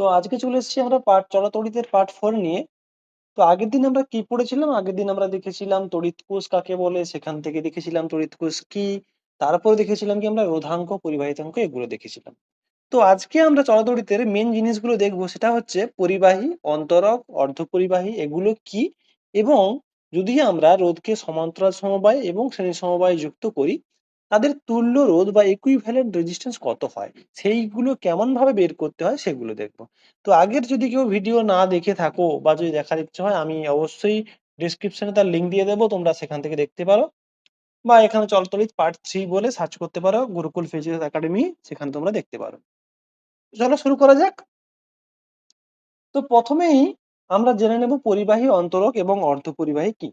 তো আজকে চলে এসেছি আমরা পাঠ চলাতড়িতের পার্ট ফোর নিয়ে। তো আগের দিন আমরা কি পড়েছিলাম? আগের দিন আমরা দেখেছিলাম তড়িৎ কোষ কাকে বলে, সেখান থেকে দেখেছিলাম তড়িৎ কোষ কি, তারপর দেখেছিলাম কি আমরা রোধাঙ্ক পরিবাহিতাঙ্ক এগুলো দেখেছিলাম। তো আজকে আমরা চলাতড়িতের মেন জিনিসগুলো দেখব, সেটা হচ্ছে পরিবাহী, অন্তরক, অর্ধপরিবাহী এগুলো কি? এবং যদি আমরা রোধকে সমান্তরাল সমবায় এবং শ্রেণি সমবায় যুক্ত করি তাদের তুল্য রোধ বা ইকুইভ্যালেন্ট রেজিস্ট্যান্স কত হয়? সেইগুলো কেমন ভাবে বের করতে হয় সেগুলো দেখব। তো আগের যদি কেউ ভিডিও না দেখে থাকো বা যদি দেখার ইচ্ছে হয়, আমি অবশ্যই ডিসক্রিপশনে তার লিঙ্ক দিয়ে দেবো, তোমরা সেখান থেকে দেখতে পারো। বা এখানে চলতলিত পার্ট থ্রি বলে সার্চ করতে পারো গুরুকুল ফিজিক্স একাডেমি সেখানে তোমরা দেখতে পারো। চলো শুরু করা যাক। তো প্রথমেই আমরা জেনে নেব পরিবাহী অন্তরক এবং অর্ধপরিবাহী কি?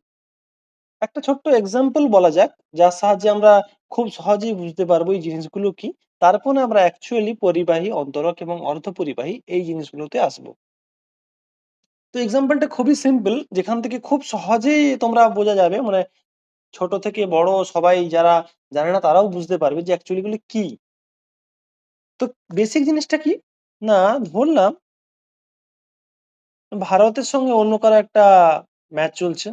একটা ছোট্ট এক্সাম্পল বলা যাক, যার সাহায্যে আমরা খুব সহজেই বুঝতে পারব এই জিনিসগুলো কি। তারপরে আমরা অ্যাকচুয়ালি পরিবাহী, অন্তরক এবং অর্ধপরিবাহী এই জিনিসগুলোতে আসব। তো এক্সাম্পলটা খুবই সিম্পল যেখান থেকে খুব সহজেই তোমরা বোঝা যাবে। মানে ছোট থেকে বড় সবাই যারা জানে না, তারাও বুঝতে পারবে যে অ্যাকচুয়ালি গুলো কি। তো বেসিক জিনিসটা কি? না, ধরলাম, ভারতের সঙ্গে অন্য কারও একটা ম্যাচ চলছে।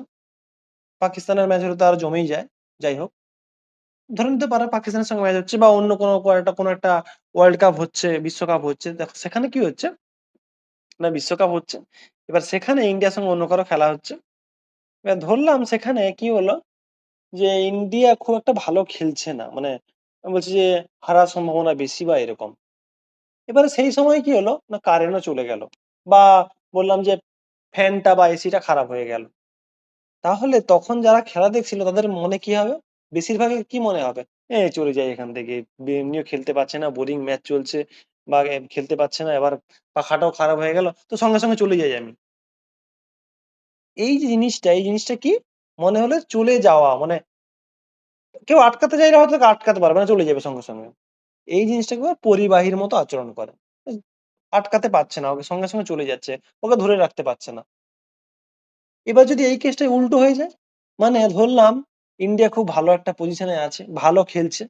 পাকিস্তানের ম্যাচ হলে তো আরও জমেই যায়। যাই হোক। ধরে নিতে পারো পাকিস্তানের সঙ্গে ম্যাচ হচ্ছে বা অন্য কোনো একটা কোনো একটা ওয়ার্ল্ড কাপ হচ্ছে, বিশ্বকাপ হচ্ছে। দেখো, সেখানে কি হচ্ছে? না, বিশ্বকাপ হচ্ছে। এবার সেখানে ইন্ডিয়ার সঙ্গে অন্য কারও খেলা হচ্ছে। এবার ধরলাম সেখানে কি হলো? যে ইন্ডিয়া খুব একটা ভালো খেলছে না। মানে বলছি যে হারার সম্ভাবনা বেশি বা এরকম। এবারে সেই সময় কি হলো? না, কারেন্টও চলে গেল। বা বললাম যে ফ্যানটা বা এসিটা খারাপ হয়ে গেল। তাহলে তখন যারা খেলা দেখছিল তাদের মনে কি হবে? বেশিরভাগই কি মনে হবে? এ, চলে যাই এখান থেকে। এমনিও খেলতে পারছে না বোরিং ম্যাচ চলছে বা খেলতে পারছে না, এবার পাখাটাও খারাপ হয়ে গেল, তো সঙ্গে সঙ্গে চলে যাই আমি। এই যে জিনিসটা, এই জিনিসটা কি? মনে হলে চলে যাওয়া মানে কেউ আটকাতে চাইলে হয়তো আটকাতে পারবে না, চলে যাবে সঙ্গে সঙ্গে। এই জিনিসটাকে পরিবাহীর মতো আচরণ করে। আটকাতে পারছে না, ওকে সঙ্গে সঙ্গে চলে যাচ্ছে, ওকে ধরে রাখতে পারছে না। এবার যদি এই কেসটা উল্টো হয়ে যায় মানে ধরলাম ইন্ডিয়া খুব ভালো একটা পজিশনে আছে, ভালো খেলছে।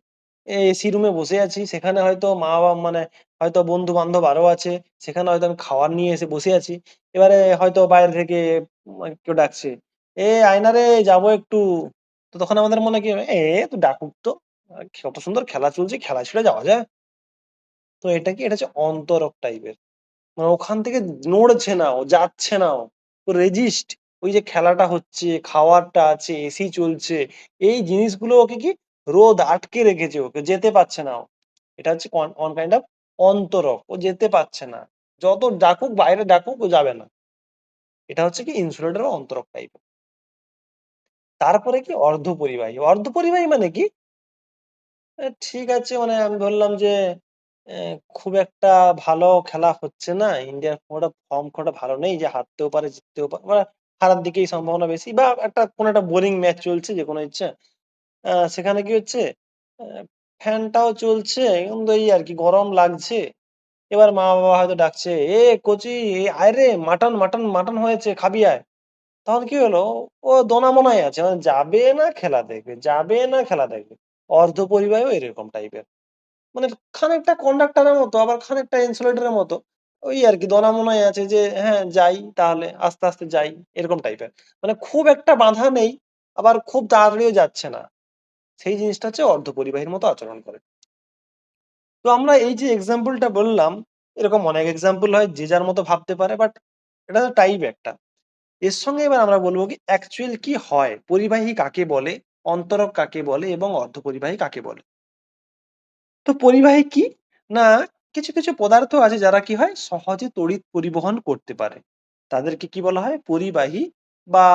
এসি রুমে বসে আছি, সেখানে হয়তো মা বাবা মানে হয়তো বন্ধু বান্ধব আরও আছে, সেখানে হয়তো আমি খাবার নিয়ে এসে বসে আছি। এবারে হয়তো বাইরে থেকে কেউ ডাকছে, এ আয়নারে যাব একটু। তো তখন আমাদের মনে কি এ, তো ডাকুক তো। কত সুন্দর খেলা চলছে, খেলা ছেড়ে যাওয়া যায়। তো এটা কি, এটা হচ্ছে অন্তরক টাইপের মানে ওখান থেকে নড়ছে না ও, যাচ্ছে না ও রেজিস্ট ওই যে খেলাটা হচ্ছে খাওয়ারটা আছে এসি চলছে এই জিনিসগুলো ওকে কি রোদ আটকে রেখেছে ওকে যেতে পারছে না ও। এটা হচ্ছে অন কাইন্ড অফ অন্তরক ও যেতে পারছে না। যত ডাকুক বাইরে ডাকুক ও যাবে না। এটা হচ্ছে কি ইনসুলেটর অন্তরক টাইপ তারপরে কি অর্ধ পরিবাহী অর্ধপরিবাহী। অর্ধপরিবাহী মানে কি? ঠিক আছে মানে আমি ধরলাম যে খুব একটা ভালো খেলা হচ্ছে না। ইন্ডিয়ার ফর্ম খুব ভালো নেই যে হারতেও পারে, জিততেও পারে। হারার দিকেই সম্ভাবনা বেশি বা একটা কোনো একটা বোরিং ম্যাচ চলছে যেকোনো ইচ্ছা। আ সেখানে কি হচ্ছে? ফ্যানটাও চলছে কিন্তু এই আর কি গরম লাগছে। এবার মা-বাবা হয়তো ডাকছে, "এ কচি আয় রে মাটন, মাটন, মাটন হয়েছে খাবি আয়।" তখন কি হলো? ও দোনামোনায় আছে। মানে যাবে না খেলা দেখবে, যাবে না খেলা দেখবে। অর্ধপরিবাহীও এরকম টাইপের। মানে খানিকটা কন্ডাক্টরের মতো আবার খানিকটা ইনসুলেটরের মতো। ওই আর কি আরকি দোনামোনায় আছে যে হ্যাঁ, যাই তাহলে আস্তে, আস্তে যাই এরকম টাইপের। মানে খুব একটা বাঁধা নেই, আবার খুব তাড়াতাড়িও যাচ্ছে না। সেই জিনিসটা হচ্ছে অর্ধপরিবাহীর মতো আচরণ করে। তো আমরা এই যে এক্সাম্পলটা বললাম, এরকম অনেক এক্সাম্পল হয় যে যার মতো ভাবতে পারে বাট এটা তো টাইপ একটা। এর সঙ্গে এবার আমরা বলব কি অ্যাকচুয়াল কি হয়? পরিবাহী কাকে বলে? অন্তরক কাকে বলে? এবং অর্ধপরিবাহী কাকে বলে? তো পরিবাহী কি? না কিছু, কিছু পদার্থ আছে যারা কি হয় সহজে তড়িৎ পরিবহন করতে পারে। তাদেরকে কি বলা হয়? পরিবাহী বা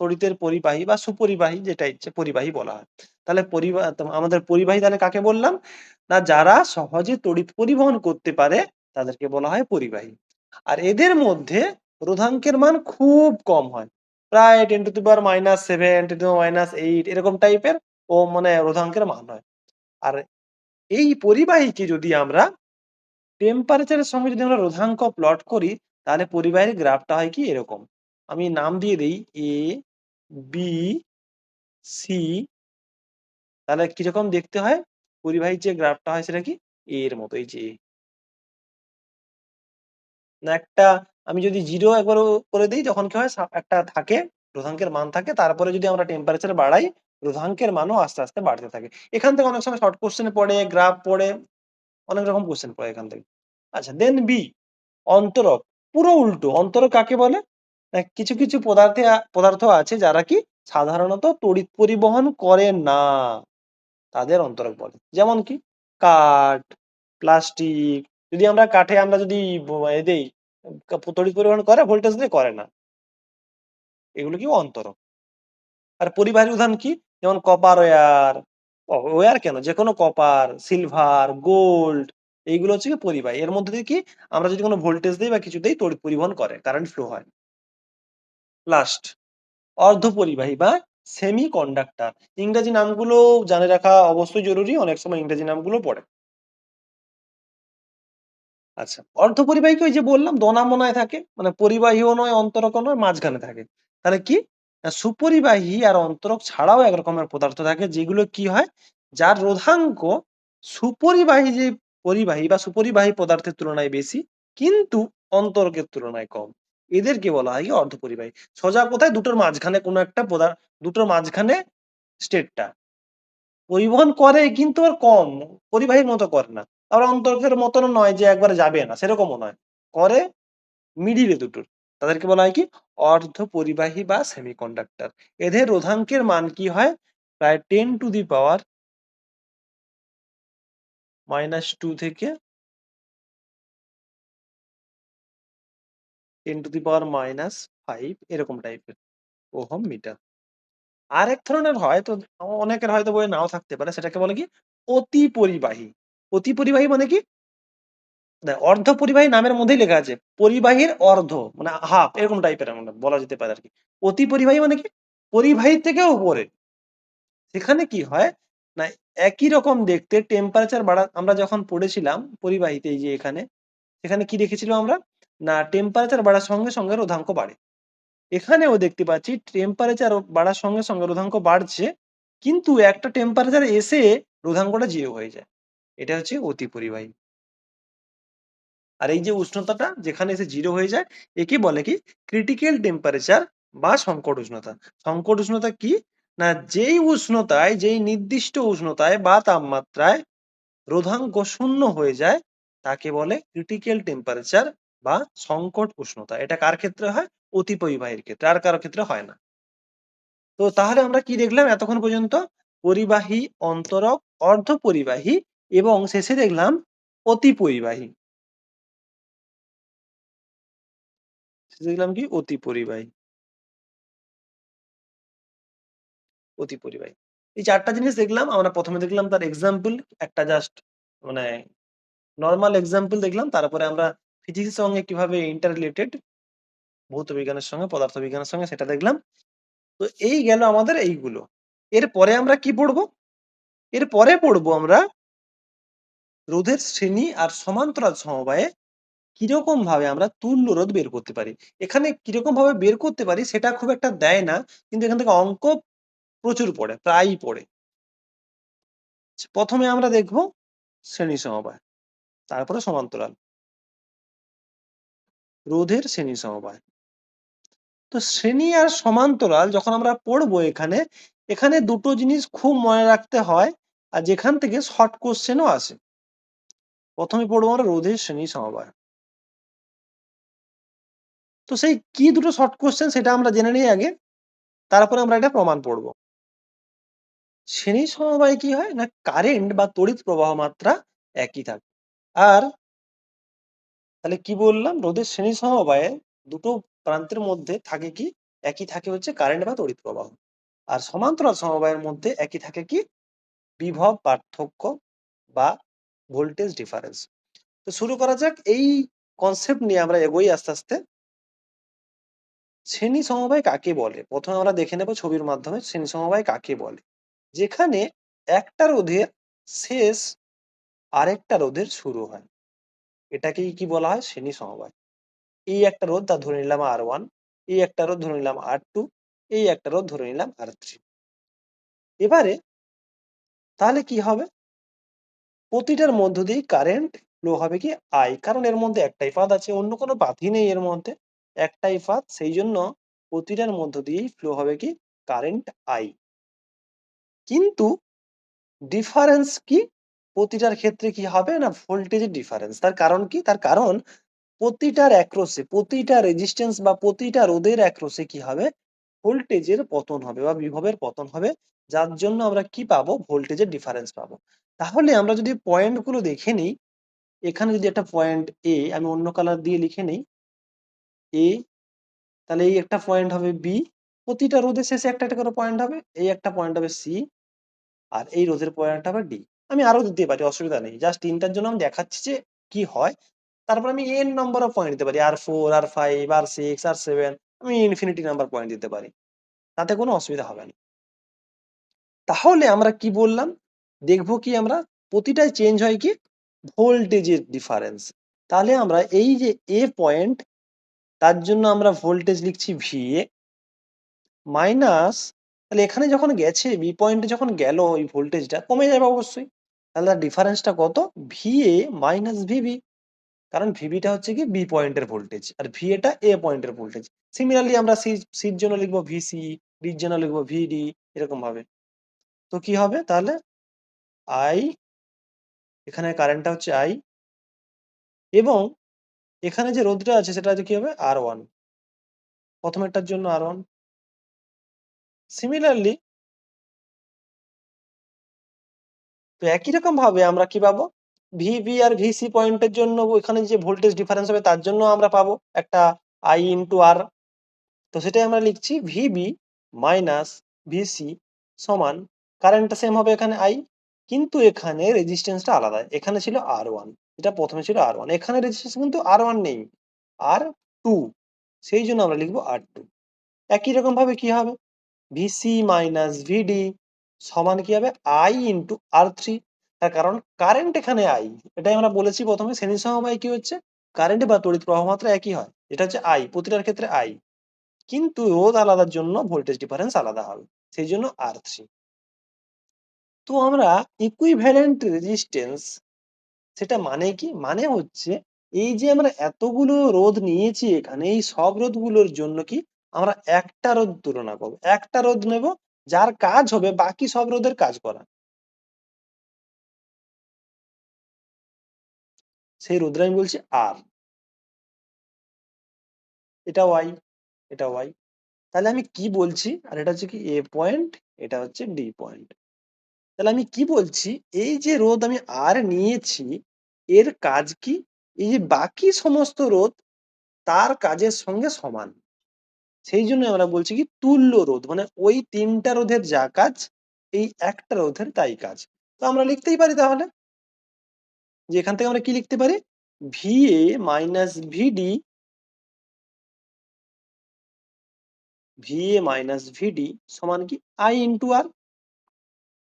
তড়িতের পরিবাহী বা সুপরিবাহী যেটা ইচ্ছে পরিবাহী বলা হয়। তাহলে পরিবা তো আমাদের পরিবাহী তাহলে কাকে বললাম? না যারা সহজে তড়িৎ পরিবহন করতে পারে তাদেরকে বলা হয় পরিবাহী। আর এদের মধ্যে রোধাঙ্কের মান খুব কম হয়। প্রায় ten to power -7, 10 to minus eight এরকম টাইপের ও মানে রোধাঙ্কের মান হয়। আর এই পরিবাহীকে যদি আমরা টেম্পারেচার এর সঙ্গে যদি আমরা রোধাঙ্ক প্লট করি, তাহলে পরিবাহের গ্রাফটা হয় কি এরকম। আমি নাম দিয়ে দিই এ বি সি তাহলে কীরকম দেখতে হয়? পরিবাহীর যে গ্রাফটা হয় সেটা কি? A এর মতো এই যে না একটা আমি যদি জিরো একবার করে দিই তখন কি হয় একটা থাকে রোধাঙ্কের মান থাকে তারপরে যদি আমরা টেম্পারেচার বাড়াই রোধাঙ্কের মানও আস্তে, আস্তে বাড়তে থাকে। এখান থেকে অনেক সময় শর্ট কোশ্চেন পড়ে, গ্রাফ পড়ে, অনেক রকম কোয়েশ্চেন পড়ে এখান থেকে। আচ্ছা দেন বি অন্তরক পুরো উল্টো অন্তরক কাকে বলে? কিছু, কিছু পদার্থে পদার্থ আছে যারা কি সাধারণত তড়িৎ পরিবহন করে না। তাদের অন্তরক বলে। যেমন কি? কাঠ, প্লাস্টিক যদি আমরা কাঠে আমরা যদি এ দেই তড়িৎ পরিবহন করে ভোল্টেজ দিয়ে? করে না। এগুলো কি অন্তরক। আর পরিবাহী উদাহরণ কি? যেমন কপার ওয়্যার, ও ওয়্যার কেন কপার, সিলভার, গোল্ড এইগুলো হচ্ছে গিয়ে পরিবাহী। এর মধ্যে দিয়ে কি আমরা যদি কোনো ভোল্টেজ দিই বা কিছু দেই তড়িৎ পরিবহন করে, কারেন্ট ফ্লো হয়। লাস্ট অর্ধ পরিবাহী বা সেমিকন্ডাক্টর ইংরেজি নামগুলো জানে রাখা অবশ্যই জরুরি। অনেক সময় ইংরেজি নামগুলো পড়ে। আচ্ছা অর্ধপরিবাহী কি ওই যে বললাম দোনা-মোনায় থাকে। মানে পরিবাহীও নয়, অন্তরকও নয়, মাঝখানে থাকে। তাহলে কি? সুপরিবাহী আর অন্তরক ছাড়াও এক রকমের পদার্থ থাকে যেগুলো কি হয়? যার রোধাঙ্ক সুপরিবাহী যে পরিবাহী বা সুপরিবাহী পদার্থের তুলনায় বেশি কিন্তু অন্তরকের তুলনায় কম। এদেরকে বলা হয় কি অর্ধপরিবাহী। সোজা কথায় দুটোর মাঝখানে কোনো একটা পদা দুটোর মাঝখানে স্টেটটা পরিবহন করে কিন্তু আর কম, পরিবাহীর মতো করে না। আবার অন্তরকের মতনও নয় যে একবারে যাবে না, সেরকমও নয়। করে মিডিলে দুটোর। তাদেরকে বলা হয় কি? অর্ধপরিবাহী বা সেমিকন্ডাক্টর। এদের রোধাঙ্কের মান কি হয়? প্রায় 10 টু দি পাওয়ার -2 থেকে 10 টু দি পাওয়ার -5 এরকম টাইপের ওহম মিটার। আরেক ধরনের হয়, তো অনেকের হয়তো বইয়ে নাও থাকতে পারে, সেটাকে বলে কি? অতি পরিবাহী অতি পরিবাহী মানে কি? না অর্ধপরিবাহী নামের মধ্যেই লেখা আছে। পরিবাহীর অর্ধ মানে হাফ এরকম টাইপের এমন বলা যেতে পারে আর কি অতি পরিবাহী মানে কি? পরিবাহী থেকেও উপরে। সেখানে কি হয়? না একই রকম দেখতে টেম্পারেচার বাড়া আমরা যখন পড়েছিলাম পরিবাহীতে এই যে এখানে, এখানে কি দেখেছিলাম আমরা? না টেম্পারেচার বাড়ার সঙ্গে, সঙ্গে রোধাঙ্ক বাড়ে। এখানেও দেখতে পাচ্ছি টেম্পারেচার বাড়ার সঙ্গে, সঙ্গে রোধাঙ্ক বাড়ছে। কিন্তু একটা টেম্পারেচার এসে রোধাঙ্কটা 0 হয়ে যায়। এটা হচ্ছে অতিপরিবাহী। আর এই যে উষ্ণতাটা যেখানে এসে জিরো হয়ে যায় একে বলে কি? ক্রিটিক্যাল টেম্পারেচার বা সংকট উষ্ণতা। সংকট উষ্ণতা কি? না যেই উষ্ণতায় যেই নির্দিষ্ট উষ্ণতায় বা তাপমাত্রায় রোধাঙ্ক শূন্য হয়ে যায় তাকে বলে ক্রিটিক্যাল টেম্পারেচার বা সংকট উষ্ণতা। এটা কার ক্ষেত্রে হয়? অতিপরিবাহীর ক্ষেত্রে। আর কারও ক্ষেত্রে হয় না। তো তাহলে আমরা কি দেখলাম এতক্ষণ পর্যন্ত? পরিবাহী, অন্তরক, অর্ধপরিবাহী এবং শেষে দেখলাম অতিপরিবাহী। দেখলাম কি? অতিপরিবাহী। অতিপরিবাহী। এই চারটা জিনিস দেখলাম। আমরা প্রথমে দেখলাম তার এক্সাম্পল একটা জাস্ট মানে নরমাল এক্সাম্পল দেখলাম। তারপরে আমরা ফিজিক্সের সঙ্গে কীভাবে ইন্টার রিলেটেড ভৌত বিজ্ঞানের সঙ্গে, পদার্থ বিজ্ঞানের সঙ্গে সেটা দেখলাম। তো এই গেল আমাদের এইগুলো। এরপরে আমরা কি পড়ব? এরপরে পড়ব আমরা রোধের শ্রেণি আর সমান্তরাল সমবায়ে কীরকম ভাবে আমরা তুল্য রোধ বের করতে পারি। এখানে কীরকম ভাবে বের করতে পারি সেটা খুব একটা দেয় না। কিন্তু এখান থেকে অঙ্ক প্রচুর পড়ে, প্রায়ই পড়ে। প্রথমে আমরা দেখব শ্রেণি সমবায়। তারপরে সমান্তরাল। রোধের শ্রেণি সমবায়। তো শ্রেণি আর সমান্তরাল যখন আমরা পড়ব এখানে, এখানে দুটো জিনিস খুব মনে রাখতে হয় আর যেখান থেকে শর্ট কোশ্চেনও আসে। প্রথমে পড়ব আমরা রোধের শ্রেণি সমবায়। তো সেই কি দুটো শর্ট কোয়েশ্চেন সেটা আমরা জেনে নিই আগে। তারপরে আমরা এটা প্রমাণ পড়ব। শ্রেণি সমবায়ে কি হয়? না কারেন্ট বা তড়িৎ প্রবাহ মাত্রা একই থাকে। আর তাহলে কি বললাম? রোধের শ্রেণি সমবায়ে দুটো প্রান্তের মধ্যে থাকে কি? একই থাকে হচ্ছে কারেন্ট বা তড়িৎ প্রবাহ। আর সমান্তরাল সমবায়ের মধ্যে একই থাকে কি? বিভব পার্থক্য বা ভোল্টেজ ডিফারেন্স। তো শুরু করা যাক এই কনসেপ্ট নিয়ে আমরা এগোই আস্তে, আস্তে। শ্রেণি সমবায় কাকে বলে? প্রথমে আমরা দেখে নেব ছবির মাধ্যমে শ্রেণি সমবায় কাকে বলে? যেখানে একটা রোধের শেষ আরেকটা রোধের শুরু হয়। এটাকেই কি বলা হয়? শ্রেণি সমবায়। এই একটা রোধ তা ধরে নিলাম আর ওয়ান, এই একটা রোধ ধরে নিলাম আর টু, এই একটা রোধ ধরে নিলাম আর থ্রি এবারে তাহলে কি হবে? প্রতিটার মধ্য দিয়েই কারেন্ট ফ্লো হবে কি আই কারণ এর মধ্যে একটাই পাত আছে, অন্য কোনো পাতই নেই এর মধ্যে একটাই পাত সেই জন্য প্রতিটার মধ্য দিয়েই ফ্লো হবে কি? কারেন্ট আই কিন্তু ডিফারেন্স কি? প্রতিটার ক্ষেত্রে কি হবে না ভোল্টেজের ডিফারেন্স তার কারণ কি? তার কারণ প্রতিটার অ্যাক্রসে প্রতিটা রেজিস্ট্যান্স বা প্রতিটা রোদের অ্যাক্রসে কি হবে? ভোল্টেজের পতন হবে বা বিভবের পতন হবে। যার জন্য আমরা কি পাবো? ভোল্টেজের ডিফারেন্স পাবো। তাহলে আমরা যদি পয়েন্টগুলো দেখে নিই, এখানে যদি একটা পয়েন্ট এ আমি অন্য কালার দিয়ে লিখে নিই এ তাহলে এই একটা পয়েন্ট হবে বি প্রতিটা রোধের শেষে একটা একটা করে পয়েন্ট হবে, এই একটা পয়েন্ট হবে সি আর এই রোধের পয়েন্ট হবে ডি আমি আরও দিতে পারি, অসুবিধা নেই। জাস্ট তিনটার জন্য আমি দেখাচ্ছি যে কি হয়। তারপর আমি এন নম্বর অফ পয়েন্ট দিতে পারি R four R five R six R seven আমি ইনফিনিটি নাম্বার পয়েন্ট দিতে পারি। তাতে কোনো অসুবিধা হবে না। তাহলে আমরা কি বললাম? দেখব কি আমরা? প্রতিটাই চেঞ্জ হয় কি? ভোল্টেজের ডিফারেন্স তাহলে আমরা এই যে এ পয়েন্ট তার জন্য আমরা ভোল্টেজ লিখছি ভি এ মাইনাস তাহলে এখানে যখন গেছে বি পয়েন্টে যখন গেল ওই ভোল্টেজটা কমে যাবে অবশ্যই। তাহলে তার ডিফারেন্সটা কত? ভি এ মাইনাস ভিবি কারণ ভিবিটা হচ্ছে কি বি পয়েন্টের ভোল্টেজ আর ভি এটা এ পয়েন্টের ভোল্টেজ সিমিলারলি আমরা সি সির জন্য লিখব ভিসি ডির জন্য লিখব ভিডি এরকম ভাবে। তো কি হবে? তাহলে আই এখানে কারেন্টটা হচ্ছে আই এবং এখানে যে রোধটা আছে সেটা কি হবে? আর ওয়ান প্রথমেরটার জন্য আর ওয়ান সিমিলারলি তো একই রকম ভাবে আমরা কি পাবো? ভিবি আর ভিসি পয়েন্টের জন্য ওইখানে যে ভোল্টেজ ডিফারেন্স হবে তার জন্য আমরা পাবো একটা আই ইন্টু আর তো সেটাই আমরা লিখছি ভিবি মাইনাস ভিসি সমান কারেন্টটা সেম হবে এখানে আই কিন্তু এখানে রেজিস্ট্যান্সটা আলাদা। এখানে ছিল আর ওয়ান এটা প্রথমে ছিল আর ওয়ান এখানে রেজিস্ট্যান্স কিন্তু আর ওয়ান নেই আর টু সেই জন্য আমরা লিখব আর টু একই রকম ভাবে কি হবে? ভিসি মাইনাস ভিডি সমান কি হবে? আই ইন্টু আর থ্রি তার কারণ কারেন্ট এখানে আই এটাই আমরা বলেছি প্রথমে, শ্রেণি সমবায় কি হচ্ছে? কারেন্ট বা তড়িৎ প্রবাহ মাত্রা একই হয়। এটা হচ্ছে আই প্রতিটার ক্ষেত্রে আই কিন্তু রোধ আলাদার জন্য ভোল্টেজ ডিফারেন্স আলাদা হবে। সেই জন্য আর থ্রি তো আমরা ইকুইভ্যালেন্ট রেজিস্ট্যান্স সেটা মানে কি? মানে হচ্ছে এই যে আমরা এতগুলো রোধ নিয়েছি এখানে, এই সব রোধগুলোর জন্য কি আমরা একটা রোধ তুলনা করব। একটা রোধ নেব, যার কাজ হবে বাকি সব রোধের কাজ করা। সেই রোধটা আমি বলছি আর এটা ওয়াই এটা ওয়াই তাহলে আমি কি বলছি? আর এটা হচ্ছে কি এ পয়েন্ট এটা হচ্ছে ডি পয়েন্ট তাহলে আমি কি বলছি? এই যে রোধ আমি আর নিয়েছি, এর কাজ কি? এই যে বাকি সমস্ত রোধ তার কাজের সঙ্গে সমান। সেই জন্য আমরা বলছি কি তুল্য রোধ মানে ওই তিনটা রোধের যা কাজ, এই একটা রোধের তাই কাজ। তো আমরা লিখতেই পারি তাহলে? যে এখান থেকে আমরা কি লিখতে পারি? V A minus VD V A minus VD সমান কি? আই ইন্টু আর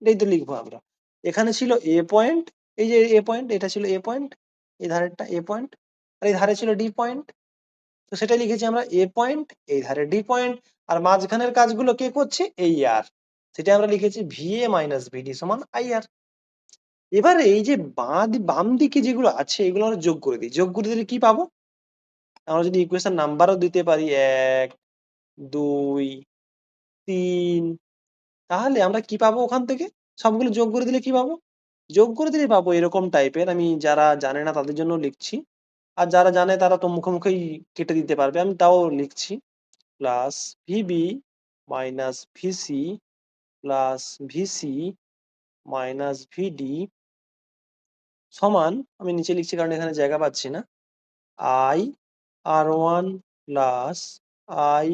এটাই তো লিখব আমরা। এখানে ছিল এ পয়েন্ট এই যে এ পয়েন্ট এটা ছিল এ পয়েন্ট এই ধারেরটা এ পয়েন্ট আর এই ধারে ছিল ডি পয়েন্ট তো সেটা লিখেছি আমরা এ পয়েন্ট এই ধারে ডি পয়েন্ট আর মাঝখানের কাজগুলো কে করছে? এই আর সেটা আমরা লিখেছি ভি এ মাইনাস ভিডি সমান আই আর এবারে এই যে বাঁ বাম দিকে যেগুলো আছে, এগুলো আমরা যোগ করে দিই। যোগ করে দিলে কি পাবো? আমরা যদি ইকুয়েশন নাম্বারও দিতে পারি, এক, দুই, তিন তাহলে আমরা কি পাবো ওখান থেকে? সবগুলো যোগ করে দিলে কি পাবো? যোগ করে দিলে পাবো এরকম টাইপের আমি যারা জানে না তাদের জন্য লিখছি। আর যারা জানে তারা তো মুখে মুখেই কেটে দিতে পারবে। আমি তাও লিখছি। Plus VB minus VC plus VC minus VD সমান, আমি নিচে লিখছি কারণ এখানে জায়গা পাচ্ছি না। I R one plus I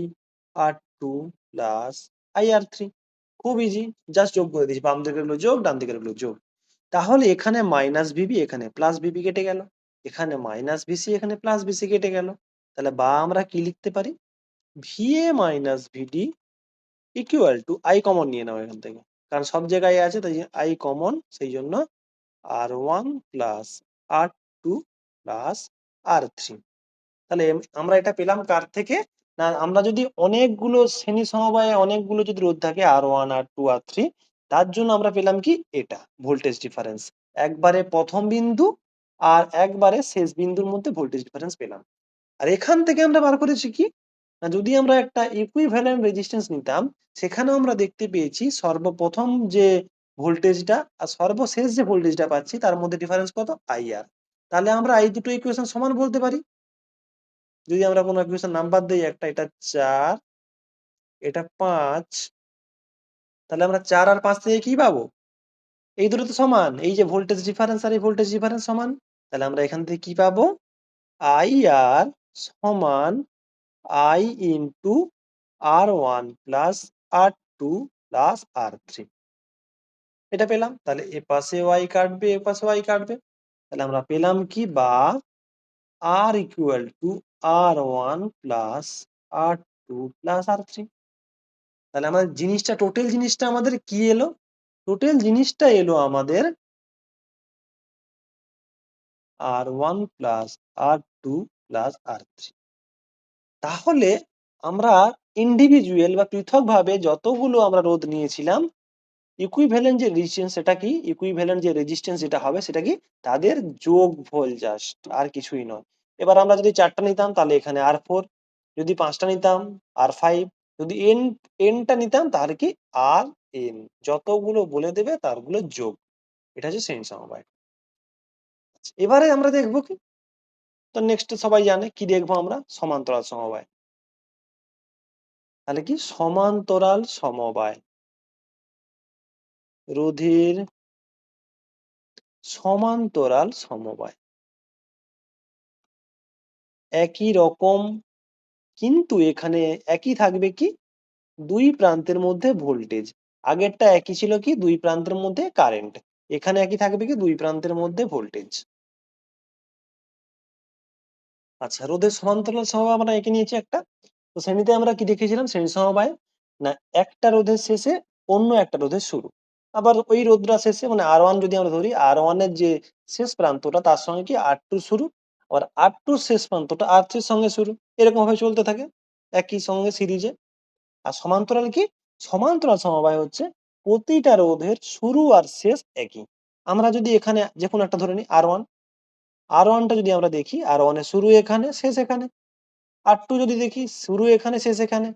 R two plus I R three খুব ইজি জাস্ট যোগ করে দিয়েছি, বাম দিকেরগুলো যোগ, ডান দিকেরগুলো যোগ। তাহলে এখানে মাইনাস ভিবি এখানে প্লাস ভিবি কেটে গেল। এখানে মাইনাস ভিসি এখানে প্লাস ভিসি কেটে গেল। তাহলে বা আমরা কি লিখতে পারি? VA minus VD equal to I common নিয়ে নাও এখান থেকে। কারণ সব জায়গায় আছে, তাই আই কমন সেই জন্য R one plus R two plus R three তাহলে আমরা এটা পেলাম কার থেকে? না, আমরা যদি অনেকগুলো শ্রেণি সমবায়ে অনেকগুলো যদি রোধ থাকে R one R two R three তার জন্য আমরা পেলাম কি? এটা ভোল্টেজ ডিফারেন্স একবারে প্রথম বিন্দু আর একবারে শেষ বিন্দুর মধ্যে ভোল্টেজ ডিফারেন্স পেলাম। আর এখান থেকে আমরা বার করেছি কি? না, যদি আমরা একটা ইকুইভ্যালেন্ট রেজিস্ট্যান্স নিতাম, সেখানেও আমরা দেখতে পেয়েছি সর্বপ্রথম যে ভোল্টেজটা আর সর্বশেষ যে ভোল্টেজটা পাচ্ছি, তার মধ্যে ডিফারেন্স কত? আইআর তাহলে আমরা এই দুটো ইকুয়েশন সমান বলতে পারি। যদি আমরা কোনো ইকুয়েশন নাম্বার দিই একটা, এটা চার, এটা পাঁচ, তাহলে আমরা চার আর পাঁচ থেকে কি পাবো? এই দুটো তো সমান। এই যে ভোল্টেজ ডিফারেন্স আর এই ভোল্টেজ ডিফারেন্স সমান, তাহলে আমরা এখান থেকে কি পাবো? আই আর সমান I into R one plus R two plus R three এটা পেলাম। তাহলে এ পাশে ওয়াই কাটবে, এ পাশে ওয়াই কাটবে। তাহলে আমরা পেলাম কি? বা R equal to R one plus R two plus R three তাহলে আমাদের জিনিসটা টোটাল জিনিসটা আমাদের কি এলো? টোটাল জিনিসটা এলো আমাদের R one plus R two plus R three তাহলে আমরা ইন্ডিভিজুয়াল বা পৃথকভাবে যতগুলো আমরা রোধ নিয়েছিলাম ইকুইভ্যালেন্ট যে রেজিস্ট্যান্স সেটা কি? ইকুইভ্যালেন্ট যে রেজিস্ট্যান্স যেটা হবে সেটা কি? তাদের যোগফল জাস্ট আর কিছুই নয়। এবার আমরা যদি চারটা নিতাম তাহলে এখানে আর ফোর যদি পাঁচটা নিতাম আর ফাইভ যদি এন এনটা নিতাম তাহলে কি আর এন যতগুলো বলে দেবে তারগুলো যোগ। এটা হচ্ছে শ্রেণি সমবায় আচ্ছা, এবারে আমরা দেখব কি? তো নেক্সট সবাই জানে কি দেখব আমরা? সমান্তরাল সমবায় তাহলে কি? সমান্তরাল সমবায় রোধের সমান্তরাল সমবায় একই রকম, কিন্তু এখানে একই থাকবে কি? দুই প্রান্তের মধ্যে ভোল্টেজ। আগেরটা একই ছিল কি? দুই প্রান্তের মধ্যে কারেন্ট। এখানে একই থাকবে কি? দুই প্রান্তের মধ্যে ভোল্টেজ। আচ্ছা রোধের সমান্তরাল সমবায় আমরা এঁকে নিয়েছি একটা। তো শ্রেণীতে আমরা কি দেখেছিলাম শ্রেণি সমবায়। না, একটা রোধের শেষে অন্য একটা রোধের শুরু। আবার ওই রোধটা শেষে মানে আর ওয়ান যদি আমরা ধরি আর ওয়ানের যে শেষ প্রান্তটা, তার সঙ্গে কি আর টু শুরু? আবার আর টু শেষ প্রান্তটা আর থ্রির সঙ্গে শুরু, এরকম ভাবে চলতে থাকে, একই সঙ্গে সিরিজে আর সমান্তরাল কি? সমান্তরাল সমবায় হচ্ছে প্রতিটা রোধের শুরু আর শেষ একই। আমরা যদি এখানে যে কোনো একটা ধরে নিই আর ওয়ান আর ওয়ানটা যদি আমরা দেখি আর ওয়ানের শুরু এখানে, শেষ এখানে। আর টু যদি দেখি, শুরু এখানে, শেষ এখানে।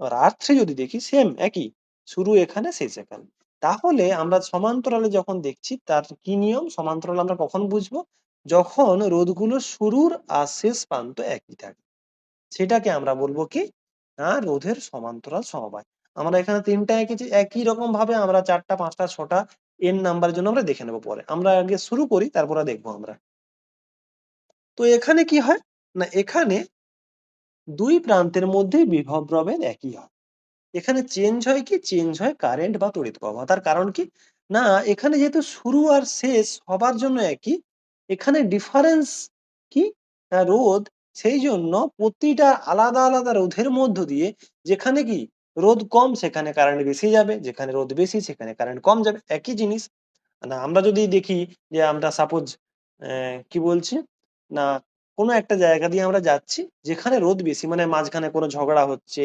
আর আর থ্রি যদি দেখি সেম একই। শুরু এখানে, শেষ এখানে। তাহলে আমরা সমান্তরালে যখন দেখছি, তার কি নিয়ম? সমান্তরাল আমরা কখন বুঝব? যখন রোধগুলো শুরুর আর শেষ প্রান্ত একই থাকে, সেটাকে আমরা বলব কি? না রোধের সমান্তরাল সমবায়। আমরা এখানে তিনটা এঁকেছি, একই রকম ভাবে আমরা চারটা, পাঁচটা, ছটা এন নাম্বারের জন্য আমরা দেখে নেব পরে। আমরা আগে শুরু করি, তারপরে দেখব আমরা। তো এখানে কি হয়? না, এখানে দুই প্রান্তের মধ্যে বিভব প্রভেদ একই হয়। এখানে চেঞ্জ হয় কি? চেঞ্জ হয় কারেন্ট বা তড়িৎ প্রবাহ। তার কারণ কি? না, এখানে যেহেতু শুরু আর শেষ হবার জন্য একই এখানে ডিফারেন্স কি? না রোধ সেই জন্য প্রতিটা আলাদা আলাদা রোধের মধ্য দিয়ে যেখানে কি? রোধ কম সেখানে কারেন্ট বেশি যাবে, যেখানে রোধ বেশি সেখানে কারেন্ট কম যাবে। একই জিনিস। না, আমরা যদি দেখি যে আমরা সাপোজ কি বলছি? না, কোনো একটা জায়গা দিয়ে আমরা যাচ্ছি যেখানে রোদ বেশি মানে মাঝখানে কোনো ঝগড়া হচ্ছে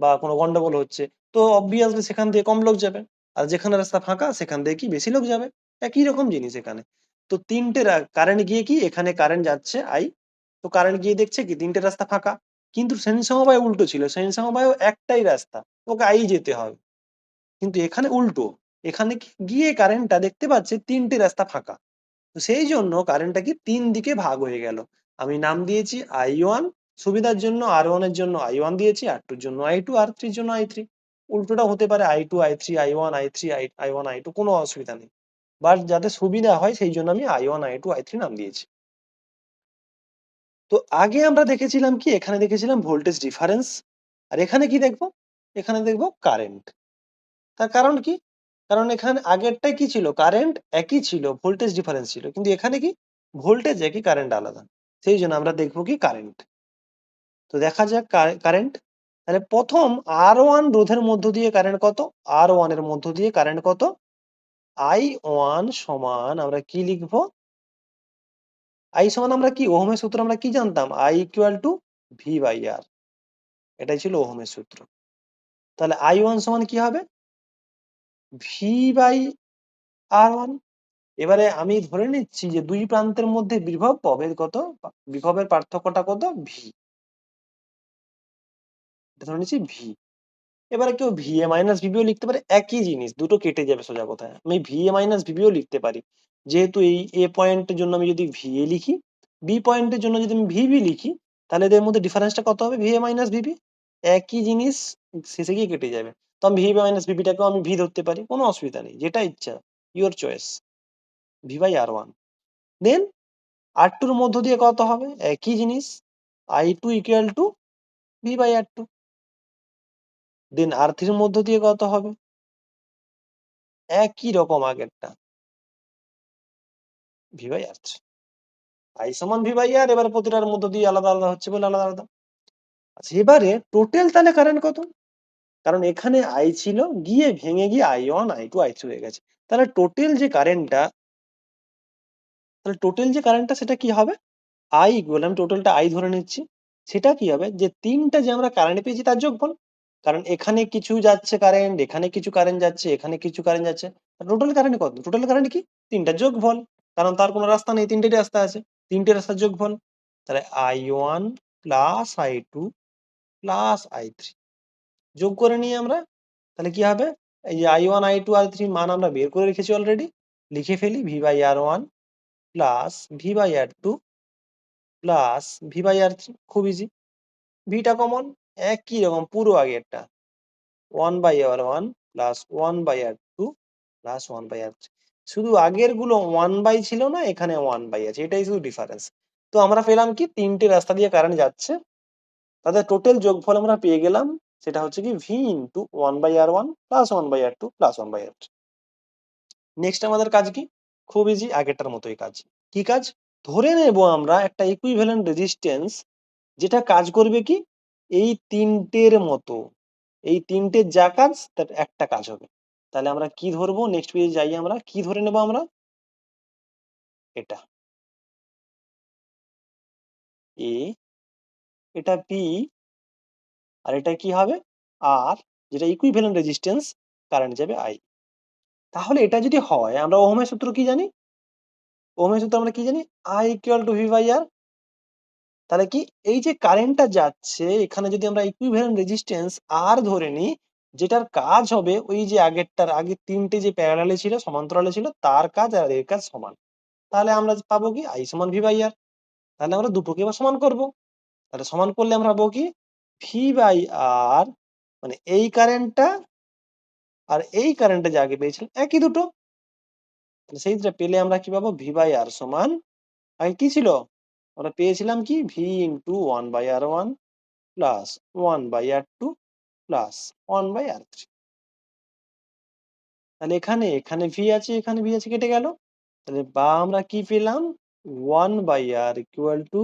বা কোনো গন্ডগোল হচ্ছে, তো অবভিয়াসলি সেখান দিয়ে কম লোক যাবে। আর যেখানে রাস্তা ফাঁকা, সেখান দিয়ে কি বেশি লোক যাবে? একই রকম জিনিস এখানে। তো তিনটে কারেন্ট গিয়ে কি? এখানে কারেন্ট যাচ্ছে আই তো কারেন্ট গিয়ে দেখছে কি? তিনটে রাস্তা ফাঁকা। কিন্তু শ্রেণি সমবায় উল্টো ছিল। শ্রেণি সমবায়ও একটাই রাস্তা। ওকে আই যেতে হবে। কিন্তু এখানে উল্টো। এখানে গিয়ে কারেন্টটা দেখতে পাচ্ছে তিনটে রাস্তা ফাঁকা। তো সেই জন্য কারেন্টটা কি? তিন দিকে ভাগ হয়ে গেল। আমি নাম দিয়েছি আই ওয়ান সুবিধার জন্য আর ওয়ানের জন্য আই ওয়ান দিয়েছি আর টুর জন্য আই টু আর থ্রির জন্য আই থ্রি উল্টোটা হতে পারে I two I three I one I three I I one I two কোনো অসুবিধা নেই। বাট যাতে সুবিধা হয়, সেই জন্য আমি I one I two I three নাম দিয়েছি। তো আগে আমরা দেখেছিলাম কি? এখানে দেখেছিলাম ভোল্টেজ ডিফারেন্স, আর এখানে কি দেখব? এখানে দেখব কারেন্ট। তার কারণ কি? কারণ এখানে আগেরটাই কি ছিল? কারেন্ট একই ছিল, ভোল্টেজ ডিফারেন্স ছিল, কিন্তু এখানে কি? ভোল্টেজ একই, কারেন্ট আলাদা। সেই জন্য আমরা দেখব কি? কারেন্ট। তো দেখা যাক কারেন্ট। তাহলে প্রথম আর ওয়ান রোধের মধ্য দিয়ে কারেন্ট কত? আর ওয়ানের মধ্য দিয়ে কারেন্ট কত? আই ওয়ান সমান আমরা কি লিখব? আই সমান আমরা কি? ওহমের সূত্র আমরা কি জানতাম? I equal to V by R এটাই ছিল ওহমের সূত্র। তাহলে আই ওয়ান সমান কি হবে? ভি বাই আর ওয়ান এবারে আমি ধরে নিচ্ছি যে দুই প্রান্তের মধ্যে বিভব প্রভেদ কত? বিভবের পার্থক্যটা কত? ভি ধরে নিচ্ছি ভি এবারে কেউ ভি এ মাইনাস ভিবিও লিখতে পারে একই জিনিস, দুটো কেটে যাবে সোজা কথায়। আমি ভি এ মাইনাস ভিবিও লিখতে পারি। যেহেতু এই এ পয়েন্টের জন্য আমি যদি ভি এ লিখি বি পয়েন্টের জন্য যদি আমি ভিবি লিখি, তাহলে এদের মধ্যে ডিফারেন্সটা কত হবে? ভি এ মাইনাস ভিবি একই জিনিস শেষে গিয়ে কেটে যাবে। তো আমি ভি মাইনাস ভিবিটাকেও আমি ভি ধরতে পারি, কোনো অসুবিধা নেই, যেটা ইচ্ছা your choice V by R one then R টুর মধ্য দিয়ে কত হবে? একই জিনিস I two equal to V by R two then R থ্রির মধ্য দিয়ে কত হবে। একই রকম আগেরটা। V by R three I সমান ভি বাই আর এবারে প্রতিটার মধ্য দিয়ে আলাদা আলাদা হচ্ছে বলে আলাদা আলাদা। আচ্ছা এবারে টোটাল তাহলে কারেন্ট কত? কারণ এখানে আই ছিল, গিয়ে ভেঙে গিয়ে I one I two I three হয়ে গেছে। তাহলে টোটাল যে কারেন্টটা তাহলে টোটাল যে কারেন্টটা সেটা কি হবে? আই ইকুয়াল আমি টোটালটা আই ধরে নিচ্ছি। সেটা কি হবে? যে তিনটা যে আমরা কারেন্ট পেয়েছি, তার যোগফল কারণ এখানে কিছু যাচ্ছে কারেন্ট এখানে কিছু কারেন্ট যাচ্ছে, এখানে কিছু কারেন্ট যাচ্ছে। টোটাল কারেন্ট কত? টোটাল কারেন্ট কি? তিনটা যোগফল। কারণ তার কোনো রাস্তা নেই তিনটে রাস্তা আছে। তিনটে রাস্তার যোগফল। তাহলে I one plus I two plus I three যোগ করে নিই আমরা, তাহলে কি হবে? এই যে I one I two R three মান আমরা বের করে রেখেছি অলরেডি লিখে ফেলি V by R one plus V by R two plus V by R three খুব ইজি ভিটা কমন একই রকম পুরো আগেরটা। One by R one plus one by R two plus one by R শুধু আগেরগুলো ওয়ান বাই ছিল না, এখানে ওয়ান বাই আছে। এটাই শুধু ডিফারেন্স তো আমরা পেলাম কি? তিনটে রাস্তা দিয়ে কারেন্ট যাচ্ছে। তাদের টোটাল যোগফল আমরা পেয়ে গেলাম, সেটা হচ্ছে কি? V into one by R one plus one by R two plus one by R next আমাদের কাজ কি? খুব ইজি আগেরটার মতোই কাজ। কি কাজ? ধরে নেব আমরা একটা ইকুইভ্যালেন্ট রেজিস্ট্যান্স যেটা কাজ করবে কি? এই তিনটের মতো, এই তিনটের যা কাজ তার একটা কাজ হবে। তাহলে আমরা কি ধরবো? নেক্সট পেজে যাই আমরা। কি ধরে নেব আমরা? এটা। এ এটা পি আর এটা কি হবে? আর যেটা ইকুইভ্যালেন্ট রেজিস্ট্যান্স কারেন্ট যাবে আই তাহলে এটা যদি হয়, আমরা ওহমের সূত্র কি জানি? ওহমের সূত্র আমরা কি জানি? I equal to V by R তাহলে কি এই যে কারেন্টটা যাচ্ছে, এখানে যদি আমরা ইকুইভ্যালেন্ট রেজিস্ট্যান্স আর ধরে নিই যেটার কাজ হবে ওই যে আগেরটার আগে তিনটে যে প্যারালালে ছিল, সমান্তরালে ছিল, তার কাজ আর এর কাজ সমান। তাহলে আমরা পাবো কি? আই সমান ভি বাই আর তাহলে আমরা দুটোকে এবার সমান করব। তাহলে সমান করলে আমরা পাবো কি? ভি বাই আর মানে এই কারেন্টটা আর এই কারেন্টটা যে আগে পেয়েছিলাম, একই দুটো। সেইটা পেলে আমরা কি পাবো? ভি বাই আর সমান আগে কি ছিল? আমরা পেয়েছিলাম কি? V into one by R one plus one by R two plus one by R three তাহলে এখানে এখানে ভি আছে, এখানে ভি আছে, কেটে গেল। তাহলে বা আমরা কি পেলাম? One by R equal to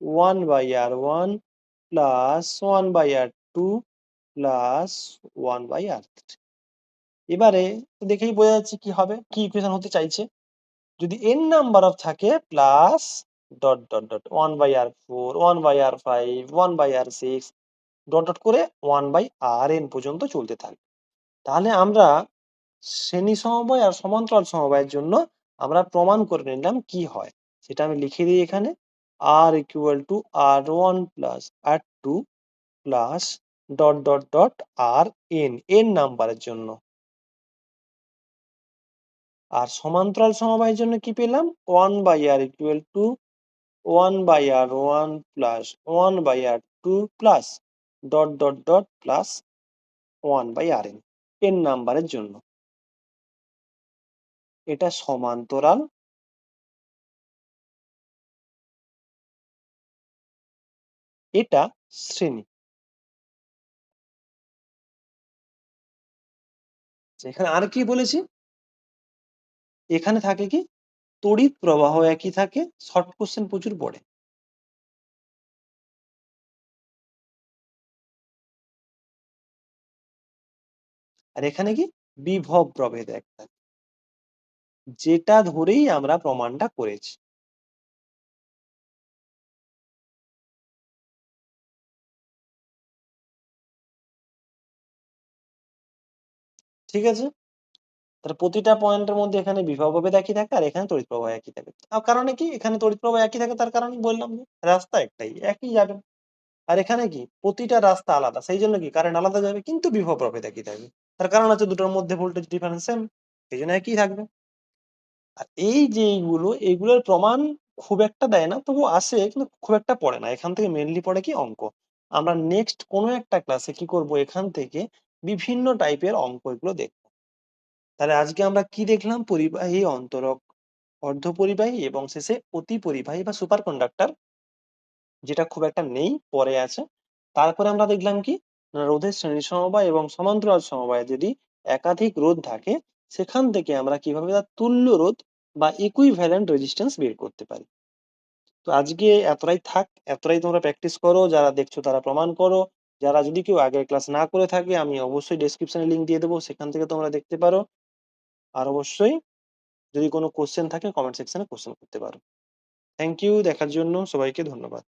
one by R one plus one by R two plus one by R three এবারে দেখেই বোঝা যাচ্ছে কি হবে, কি ইকুয়েশন হতে চাইছে। যদি এন নাম্বার অফ থাকে plus dot dot dot one by R four one by R five one by R six dot dot করে ওয়ান বাই আর এন পর্যন্ত চলতে থাকে। তাহলে আমরা শ্রেণি সমবায় আর সমান্তরাল সমবায়ের জন্য আমরা প্রমাণ করে নিলাম কি হয়। সেটা আমি লিখে দিই এখানে। R equal to R one plus R two plus dot dot dot R N N নাম্বারের জন্য। আর সমান্তরাল সমবায়ের জন্য কি পেলাম? One by R equal to one by R one plus one by R two plus dot dot dot plus one by R N N নাম্বারের জন্য। এটা সমান্তরাল। এটা শ্রেণি। এখানে আর কি বলেছি? এখানে থাকে কি? তড়িৎ প্রবাহ একই থাকে শর্ট কোশ্চেন প্রচুর পড়ে। আর এখানে কি? বিভব প্রভেদ একটা। যেটা ধরেই আমরা প্রমাণটা করেছি। ঠিক আছে? তাহলে প্রতিটা পয়েন্টের মধ্যে এখানে বিভব প্রভেদ একই থাকে, আর এখানে তড়িৎ প্রবাহ একই থাকে। তার কারণে কি? এখানে তড়িৎ প্রবাহ একই থাকে, তার কারণে বললাম যে রাস্তা একটাই, একই যাবে। আর এখানে কি? প্রতিটা রাস্তা আলাদা, সেই জন্য কি? কারেন্ট আলাদা যাবে, কিন্তু বিভব প্রভেদ একই থাকবে। তার কারণ হচ্ছে দুটোর মধ্যে ভোল্টেজ ডিফারেন্স সেম সেই জন্য একই থাকবে। আর এই যে এইগুলো, এইগুলোর প্রমাণ খুব একটা দেয় না, তবু আসে, কিন্তু খুব একটা পড়ে না। এখান থেকে মেনলি পড়ে কি? অঙ্ক। আমরা নেক্সট কোনো একটা ক্লাসে কি করব? এখান থেকে বিভিন্ন টাইপের অঙ্ক এগুলো দেখব। তাহলে আজকে আমরা কি দেখলাম? পরিবাহী, অন্তরক, অর্ধপরিবাহী এবং শেষে অতি পরিবাহী বা সুপার কন্ডাক্টর যেটা খুব একটা নেই, পরে আছে। তারপরে আমরা দেখলাম কি? রোধের শ্রেণি সমবায় এবং সমান্তরাল সমবায় যদি একাধিক রোধ থাকে, সেখান থেকে আমরা কীভাবে তার তুল্য রোধ বা ইকুইভ্যালেন্ট রেজিস্ট্যান্স বের করতে পারি? তো আজকে এতটাই থাক, এতটাই তোমরা প্র্যাকটিস করো, যারা দেখছ তারা প্রমাণ করো। যারা যদি কেউ আগের ক্লাস না করে থাকে, আমি অবশ্যই ডেসক্রিপশনে লিঙ্ক দিয়ে দেবো, সেখান থেকে তোমরা দেখতে পারো। আর অবশ্যই যদি কোনো কোশ্চেন থাকে কমেন্ট সেকশনে কোশ্চেন করতে পারো। থ্যাংক ইউ দেখার জন্য সবাইকে ধন্যবাদ।